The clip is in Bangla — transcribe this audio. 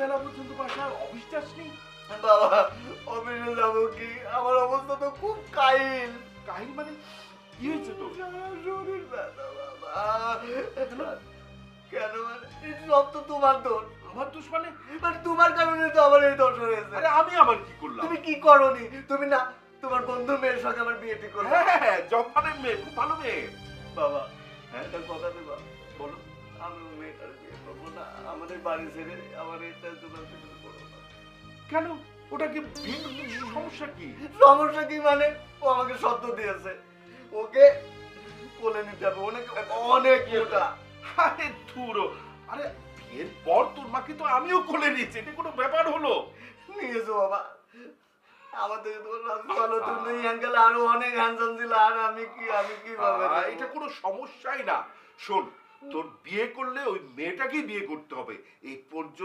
বেলা পর্যন্ত বাসায় অফিস যাসনি বাবা অফিসে যাব কি? আমার অবস্থা তো খুব কাহিল। কাহিনী মানে? কি হয়েছে তোর? সারা শরীর ব্যথা বাবা। কেন? মানে? সব তো তোমার দোষ। আমার দোষ মানে? মানে তোমার কারণে তো আমার এই দোষ হয়েছে। আরে আমি আবার কি করলাম? তুমি কি করনি? তুমি না তোমার বন্ধু মেয়ের সঙ্গে আমার বিয়ে ঠিক করলে। হ্যাঁ হ্যাঁ জম্পানের মেয়ে খুব ভালো মেয়ে। বাবা হ্যাঁ একটা কথা আমাদের বাড়ি ছেড়ে আমার এটা কেন? ওটা কি সমস্যা কি? সমস্যা কি মানে? ও আমাকে দিয়েছে। ওকে কোলে নিতে হবে। অনেক অনেক মোটা আরে ধুরো। আরে বিয়ের পর তোর মাকে তো আমিও কোলে নিয়েছি। এটা কোনো ব্যাপার হলো? নিয়েছো বাবা। ভালো তুমি আঙ্কেল আরও অনেক হ্যান্ডসাম ছিল। আর আমি কি আমি কি ভাবে এটা কোনো সমস্যাই না। শোন তোর বিয়ে করলে ওই মেয়েটাকেই বিয়ে করতে হবে। এই পর্যন্ত